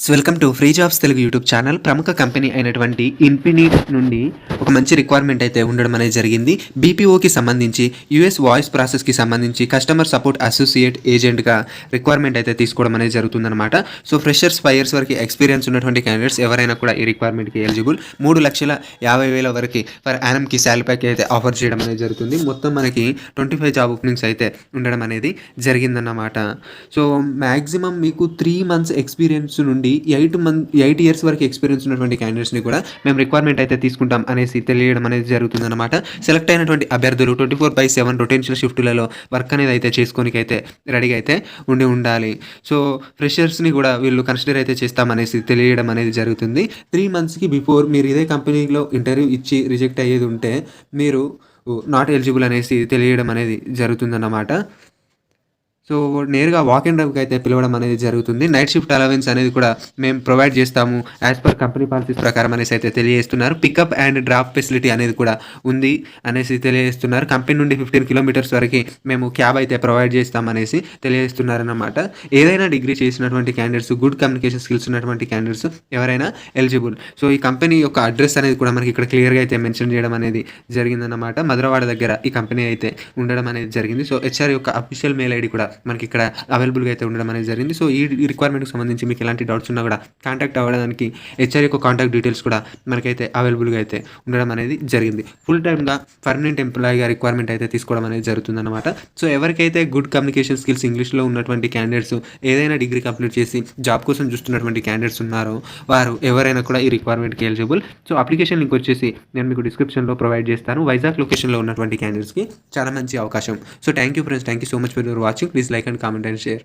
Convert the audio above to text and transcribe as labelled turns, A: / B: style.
A: Welcome to free jobs Telugu YouTube channel ప్రముఖ company అయినటువంటి infinite నుండి ఒక మంచి రిక్వైర్మెంట్ అయితే ఉండడం అనేది జరిగింది. బీపీఓకి సంబంధించి యూఎస్ వాయిస్ ప్రాసెస్కి సంబంధించి కస్టమర్ సపోర్ట్ అసోసియేట్ ఏజెంట్గా రిక్వైర్మెంట్ అయితే తీసుకోవడం అనేది జరుగుతుందన్నమాట. సో ఫ్రెషర్స్ ఫైవ్ ఇయర్స్ వరకు ఎక్స్పీరియన్స్ ఉన్నటువంటి క్యాండిడేట్స్ ఎవరైనా కూడా ఈ రిక్వైర్మెంట్కి ఎలిజిబుల్ మూడు లక్షల యాభై వేల వరకు పర్ యానమ్కి శాలరీ ప్యాక్ అయితే ఆఫర్ చేయడం అనేది జరుగుతుంది. మొత్తం మనకి ట్వంటీ ఫైవ్ జాబ్ ఓపెనింగ్స్ అయితే ఉండడం అనేది జరిగిందన్నమాట. సో మ్యాక్సిమం మీకు త్రీ మంత్స్ ఎక్స్పీరియన్స్ నుండి ఎయిట్ మంత్ ఎయిట్ ఇయర్స్ వరకు ఎక్స్పీరియన్స్ ఉన్నటువంటి క్యాండిడేట్స్ని కూడా మేము రిక్వైర్మెంట్ అయితే తీసుకుంటాం అనేసి తెలియడం అనేది జరుగుతుందన్నమాట. సెలెక్ట్ అయినటువంటి అభ్యర్థులు twenty four by seven rotational షిఫ్టులలో work అనేది అయితే చేసుకోనికి అయితే రెడీగా అయితే ఉండి ఉండాలి. సో ఫ్రెషర్స్ని కూడా వీళ్ళు కన్సిడర్ అయితే చేస్తామనేసి తెలియడం అనేది జరుగుతుంది. త్రీ మంత్స్కి బిఫోర్ మీరు ఇదే కంపెనీలో ఇంటర్వ్యూ ఇచ్చి రిజెక్ట్ అయ్యేది ఉంటే మీరు నాట్ ఎలిజిబుల్ అనేసి తెలియడం అనేది జరుగుతుందన్నమాట. సో నేరుగా వాక్ అండ్ డ్రైవ్కి అయితే పిలవడం అనేది జరుగుతుంది. నైట్ షిఫ్ట్ అలవెన్స్ అనేది కూడా మేము ప్రొవైడ్ చేస్తాము. యాజ్ పర్ కంపెనీ పాలసీస్ ప్రకారం అనేసి అయితే తెలియజేస్తున్నారు. పికప్ అండ్ డ్రాప్ ఫెసిలిటీ అనేది కూడా ఉంది అనేసి తెలియజేస్తున్నారు. కంపెనీ నుండి ఫిఫ్టీన్ కిలోమీటర్స్ వరకు మేము క్యాబ్ అయితే ప్రొవైడ్ చేస్తామనేసి తెలియజేస్తున్నారన్నమాట. ఏదైనా డిగ్రీ చేసినటువంటి క్యాండిడేట్స్ గుడ్ కమ్యూనికేషన్ స్కిల్స్ ఉన్నటువంటి క్యాండిడేట్స్ ఎవరైనా ఎలిజిబుల్ సో ఈ కంపెనీ యొక్క అడ్రస్ అనేది కూడా మనకి ఇక్కడ క్లియర్గా అయితే మెన్షన్ చేయడం అనేది జరిగిందన్నమాట. మధురవాడ దగ్గర ఈ కంపెనీ అయితే ఉండడం అనేది జరిగింది. సో హెచ్ఆర్ యొక్క అఫీషియల్ మెయిల్ ఐడి కూడా మనకి ఇక్కడ అవైలబుల్గా అయితే ఉండడం అనేది జరిగింది. సో ఈ రిక్వైర్మెంట్కి సంబంధించి మీకు ఎలాంటి డౌట్స్ ఉన్నా కూడా కాంటాక్ట్ అవ్వడానికి హెచ్ఆర్ యొక్క కాంటాక్ట్ డీటెయిల్స్ కూడా మనకైతే అవైలబుల్గా అయితే ఉండడం అనేది జరిగింది. ఫుల్ టైమ్గా పర్మనెంట్ ఎంప్లాయీగా రిక్వైర్మెంట్ అయితే తీసుకోవడం అనేది జరుగుతుందన్నమాట. సో ఎవరికైతే గుడ్ కమ్యూనికేషన్ స్కిల్స్ ఇంగ్లీష్లో ఉన్నటువంటి క్యాండిడేట్స్ ఏదైనా డిగ్రీ కంప్లీట్ చేసి జాబ్ కోసం చూస్తున్నటువంటి క్యాండిడేట్స్ ఉన్నారో వారు ఎవరైనా కూడా ఈ రిక్వైర్మెంట్కి ఎలిజిబుల్ సో అప్లికేషన్ లింక్ వచ్చేసి నేను మీకు డిస్క్రిప్షన్లో ప్రొవైడ్ చేస్తాను. వైజాగ్ లొకేషన్లో ఉన్నటువంటి క్యాండిడేట్స్కి చాలా మంచి అవకాశం. So thank you friends thank you so much for your watching please like and comment and share